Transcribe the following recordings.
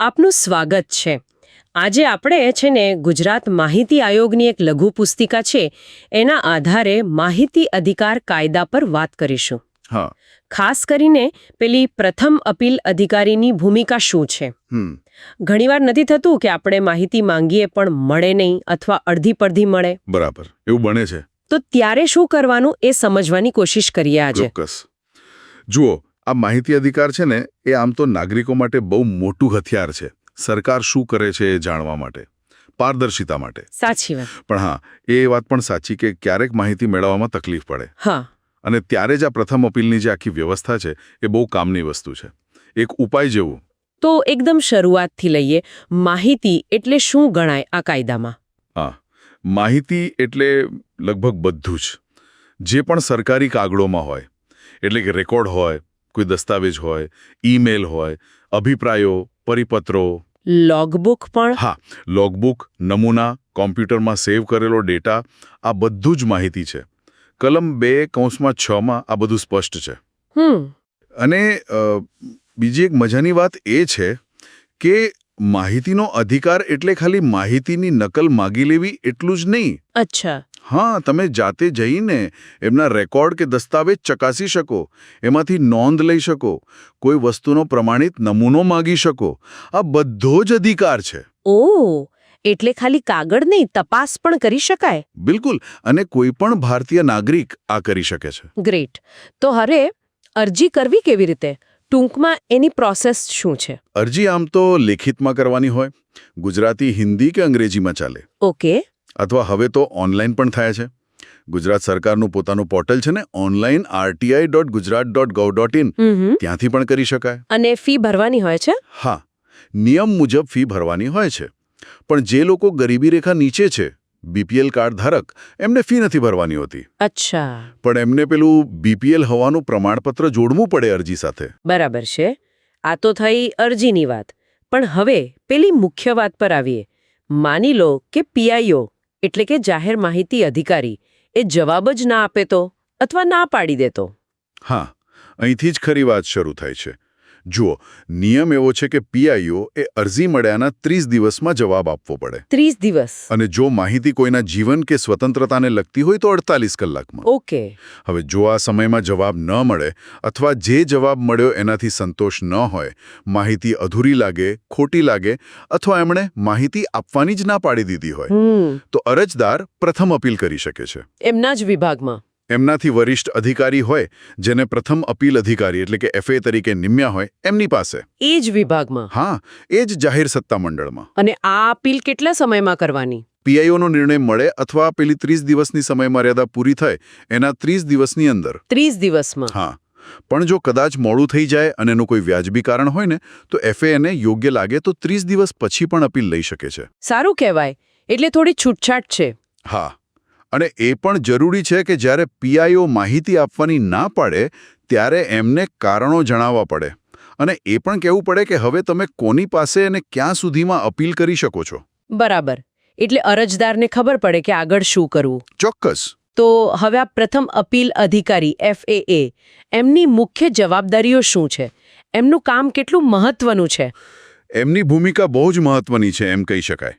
આપનું સ્વાગત છે. આજે આપણે છે ને ગુજરાત માહિતી આયોગની એક લઘુ પુસ્તિકા છે. એના આધારે માહિતી અધિકાર કાયદા પર વાત કરીશું. હા. ખાસ કરીને પેલી પ્રથમ અપીલ અધિકારીની ભૂમિકા શું છે? ઘણીવાર નથી થતું કે આપણે માહિતી માંગીએ પણ મળે નહીં અથવા અડધી પડધી મળે. બરાબર. એવું બને છે. તો ત્યારે શું કરવાનું એ સમજવાની કોશિશ કરીએ આજે. ચોક્કસ. જુઓ આ માહિતી અધિકાર છે ને એ આમ તો નાગરિકો માટે બહુ મોટું હથિયાર છે. સરકાર શું કરે છે એ જાણવા માટે પારદર્શિતા માટે. સાચી વાત. પણ હા એ વાત પણ સાચી કે ક્યારેક માહિતી મેળવવામાં તકલીફ પડે. હા. અને ત્યારે જ આ પ્રથમ અપીલની જે આખી વ્યવસ્થા છે એ બહુ કામની વસ્તુ છે. એક ઉપાય જેવું. તો એકદમ શરૂઆતથી લઈએ. માહિતી એટલે શું ગણાય આ કાયદામાં? હા. માહિતી એટલે લગભગ બધું જ. જે પણ સરકારી કાગળોમાં હોય એટલે કે રેકોર્ડ હોય કોઈ દસ્તાવેજ હોય ઈમેલ હોય અભિપ્રાયો પરિપત્રો. લોગબુક પણ? હા લોગબુક નમૂના કોમ્પ્યુટરમાં સેવ કરેલો ડેટા આ બધું જ માહિતી છે. કલમ બે કૌંસમાં છમાં આ બધું સ્પષ્ટ છે. અને બીજી એક મજાની વાત એ છે કે માહિતીનો અધિકાર એટલે ખાલી માહિતીની નકલ માગી લેવી એટલું જ નહીં. અચ્છા. હા તમે જાતે જઈને એમના રેકોર્ડ કે દસ્તાવેજ ચકાસી શકો એમાંથી નોંધ લઈ શકો કોઈ વસ્તુનો પ્રમાણિત નમૂનો માગી શકો. આ બધો જ અધિકાર છે. ઓ એટલે ખાલી કાગળ નહીં તપાસ પણ કરી શકાય? બિલકુલ અને કોઈ પણ ભારતીય નાગરિક આ કરી શકે છે. ગ્રેટ. તો હવે અરજી કરવી કેવી રીતે? ટૂંકમાં એની પ્રોસેસ શું છે? અરજી આમ તો લેખિતમાં કરવાની હોય. ગુજરાતી હિન્દી કે અંગ્રેજીમાં ચાલે. ઓકે. અથવા હવે તો ઓનલાઈન પણ થાય છે. ગુજરાત સરકારનું પોતાનું પોર્ટલ છે ને online RTI dot Gujarat dot gov dot in ત્યાંથી પણ કરી શકાય. અને ફી ભરવાની હોય છે? હા નિયમ મુજબ ફી ભરવાની હોય છે. પણ જે લોકો ગરીબી રેખા નીચે છે બીપીએલ કાર્ડ ધારક એમને ફી નથી ભરવાની હોતી. અચ્છા. પણ એમને પેલું બીપીએલ હોવાનું પ્રમાણપત્ર જોડવું પડે અરજી સાથે. બરાબર છે. આ તો થઈ અરજીની વાત. પણ હવે પેલી મુખ્ય વાત પર આવીએ. માની લો કે પીઆઈઓ એટલે કે જાહેર માહિતી અધિકારી, એ જવાબ જ ના આપે તો, અથવા ના પાડી દેતો હા, અહીંથી જ ખરી વાત શરૂ થાય છે. જુઓ નિયમ એવો છે કે પીઆઈઓ એ અરજી મળ્યાના ત્રીસ દિવસમાં જવાબ આપવો પડે. ત્રીસ દિવસ. અને જો માહિતી કોઈના જીવન કે સ્વતંત્રતાને લગતી હોય તો અડતાલીસ કલાકમાં. ઓકે. હવે જો આ સમયમાં જવાબ ન મળે અથવા જે જવાબ મળ્યો એનાથી સંતોષ ન હોય માહિતી અધૂરી લાગે ખોટી લાગે અથવા એમણે માહિતી આપવાની જ ના પાડી દીધી હોય તો અરજદાર પ્રથમ અપીલ કરી શકે છે. એમના જ વિભાગમાં. એમનાથી વરિષ્ઠ અધિકારી હોય જેને પ્રથમ અપીલ અધિકારી એટલે કે એફએ તરીકે નિમ્યા હોય એમની પાસે. એ જ વિભાગમાં. હા એ જ જાહેર સત્તામંડળમાં અને આ અપીલ કેટલા સમયમાં કરવાની? પીઆઈઓનો નિર્ણય મળે અથવા પેલી ત્રીસ દિવસની સમયમર્યાદા પૂરી થાય એના ત્રીસ દિવસની અંદર. ત્રીસ દિવસમાં. હા પણ જો કદાચ મોડું થઈ જાય અને એનું કોઈ વ્યાજબી કારણ હોય ને તો એફએ એને યોગ્ય લાગે તો ત્રીસ દિવસ પછી પણ અપીલ લઈ શકે છે. સારું કહેવાય. એટલે થોડી છૂટછાટ છે. હા. અને એ પણ જરૂરી છે કે જ્યારે પીઆઈઓ માહિતી આપવાની ના પાડે ત્યારે એમને કારણો જણાવવા પડે. અને એ પણ કહેવું પડે કે હવે તમે કોની પાસે અને ક્યાં સુધીમાં અપીલ કરી શકો છો? બરાબર. એટલે અરજદારને ખબર પડે કે આગળ શું કરવું. ચોક્કસ. તો હવે આ પ્રથમ અપીલ અધિકારી એફએએ એમની મુખ્ય જવાબદારીઓ શું છે? એમનું કામ કેટલું મહત્વનું છે? એમની ભૂમિકા બહુ જ મહત્વની છે એમ કહી શકાય.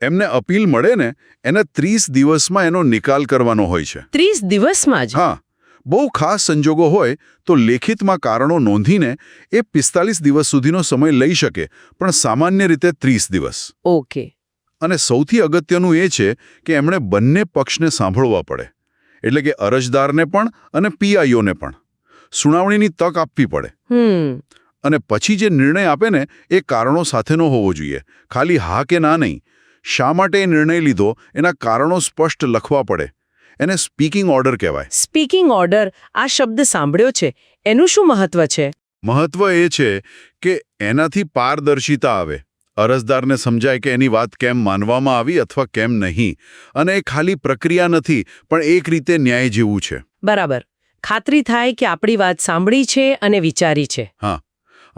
એમને અપીલ મળે ને એના ત્રીસ દિવસમાં એનો નિકાલ કરવાનો હોય છે. ત્રીસ દિવસમાં જ? હા. બહુ ખાસ સંજોગો હોય તો લેખિતમાં કારણો નોંધીને એ પિસ્તાલીસ દિવસ સુધીનો સમય લઈ શકે પણ સામાન્ય રીતે ત્રીસ દિવસ. ઓકે. અને સૌથી અગત્યનું એ છે કે એમણે બંને પક્ષને સાંભળવા પડે. એટલે કે અરજદારને પણ અને પીઆઈઓને પણ. સુનાવણીની તક આપવી પડે. હમ. અને પછી જે નિર્ણય આપે ને એ કારણો સાથેનો હોવો જોઈએ. ખાલી હા કે ના નહીં. શા માટે નિર્ણય લીધો? એના કારણો સ્પષ્ટ લખવા પડે. એને સ્પીકિંગ ઓર્ડર કહેવાય. સ્પીકિંગ ઓર્ડર આ શબ્દ સાંભળ્યો છે. એનું શું મહત્વ છે? મહત્વ એ છે કે એનાથી પારદર્શિતા આવે. અરજદારને સમજાય કે એની વાત કેમ માનવામાં આવી અથવા કેમ નહીં. અને એ ખાલી પ્રક્રિયા નથી પણ એક રીતે ન્યાય જેવું છે. બરાબર. ખાતરી થાય કે આપણી વાત સાંભળી છે અને વિચારી છે. હા.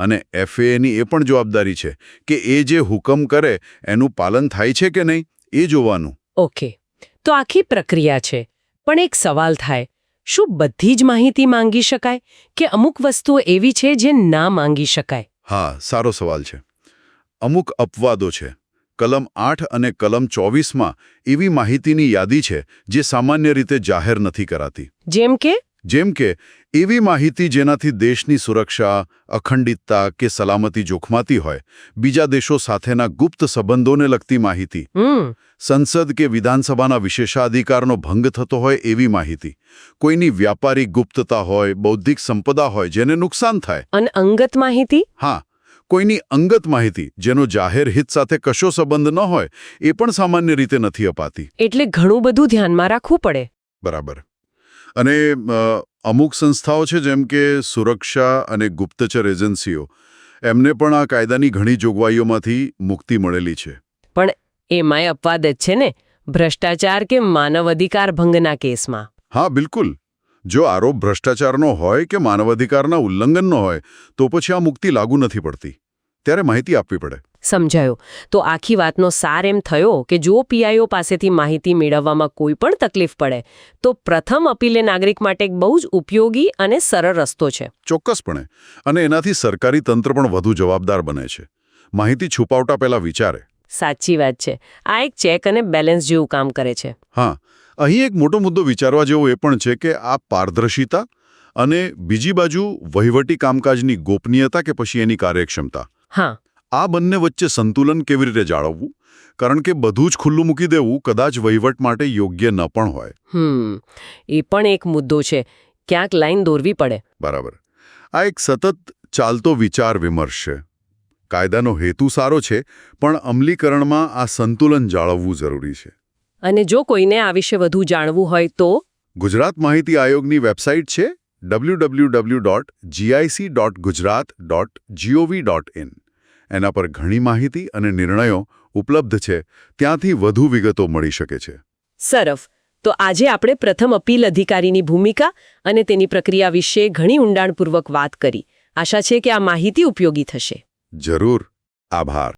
અને એફએની એ પણ જવાબદારી છે કે એ જે હુકમ કરે એનું પાલન થાય છે કે નહીં એ જોવાનું. ઓકે. તો આખી પ્રક્રિયા છે. પણ એક સવાલ થાય. શું બધી જ માહિતી માંગી શકાય કે અમુક વસ્તુઓ એવી છે જે ના માંગી શકાય? હા સારો સવાલ છે. અમુક અપવાદો છે. કલમ આઠ અને કલમ ચોવીસમાં એવી માહિતીની યાદી છે જે સામાન્ય રીતે જાહેર નથી કરાતી. જેમ કે? જેમ કે એવી માહિતી જેનાથી દેશની સુરક્ષા અખંડિતતા કે સલામતી જોખમાતી હોય બીજા દેશો સાથેના ગુપ્ત સંબંધોને લગતી માહિતી. સંસદ કે વિધાનસભાના વિશેષાધિકારનો ભંગ થતો હોય એવી માહિતી. કોઈની વ્યાપારી ગુપ્તતા હોય બૌદ્ધિક સંપદા હોય જેને નુકસાન થાય. અને અંગત માહિતી? હા. કોઈની અંગત માહિતી જેનો જાહેર હિત સાથે કશો સંબંધ ન હોય એ પણ સામાન્ય રીતે નથી અપાતી. એટલે ઘણું બધું ધ્યાનમાં રાખવું પડે. બરાબર. અને અમુક સંસ્થાઓ છે જેમ કે સુરક્ષા અને ગુપ્તચર એજન્સીઓ એમને પણ આ કાયદાની ઘણી જોગવાઈઓમાંથી મુક્તિ મળેલી છે. પણ એમાંય અપવાદ જ છે ને ભ્રષ્ટાચાર કે માનવ અધિકાર ભંગના કેસમાં? હા બિલકુલ. જો આરોપ ભ્રષ્ટાચારનો હોય કે માનવાધિકારના ઉલ્લંઘનનો હોય તો પછી આ મુક્તિ લાગુ નથી પડતી. ત્યારે માહિતી આપવી પડે. સમજાયો. તો આખી વાતનો સાર એમ થયો કે જો પીઆઈઓ પાસેથી માહિતી મેળવવામાં કોઈ પણ તકલીફ પડે. તો પ્રથમ અપીલે નાગરિક માટે એક બહુ જ ઉપયોગી અને સરળ રસ્તો છે. ચોક્કસપણે. અને એનાથી સરકારી તંત્ર પણ વધુ જવાબદાર બને છે. માહિતી છુપાવટા પહેલા વિચારે. સાચી વાત છે. આ એક ચેક અને બેલેન્સ જેવું કામ કરે છે. હા. અહીં એક મોટો મુદ્દો વિચારવા જેવો એ પણ છે કે આ પારદર્શિતા અને બીજી બાજુ વહીવટી કામકાજની ગોપનીયતા કે પછી એની કાર્યક્ષમતા? હા. આ બંને વચ્ચે સંતુલન કેવી રીતે જાળવવું? કારણ કે બધું જ ખુલ્લું મૂકી દેવું કદાચ વહીવટ માટે યોગ્ય ન પણ હોય. હમ એ પણ એક મુદ્દો છે. ક્યાંક લાઈન દોરવી પડે. બરાબર. આ એક સતત ચાલતો વિચાર વિમર્શ. છે કાયદાનો હેતુ સારો છે પણ અમલીકરણમાં આ સંતુલન જાળવવું જરૂરી છે. અને જો કોઈને આ વિશે વધુ જાણવું હોય તો? ગુજરાત માહિતી આયોગની વેબસાઇટ છે www.gic.gujarat.gov.in એના પર ઘણી માહિતી અને નિર્ણયો ઉપલબ્ધ છે. ત્યાંથી વધુ વિગતો મળી શકે છે. સરફ તો આજે આપણે પ્રથમ અપીલ અધિકારીની ભૂમિકા અને તેની પ્રક્રિયા વિશે ઘણી ઊંડાણપૂર્વક વાત કરી. આશા છે કે આ માહિતી ઉપયોગી થશે. જરૂર. આભાર.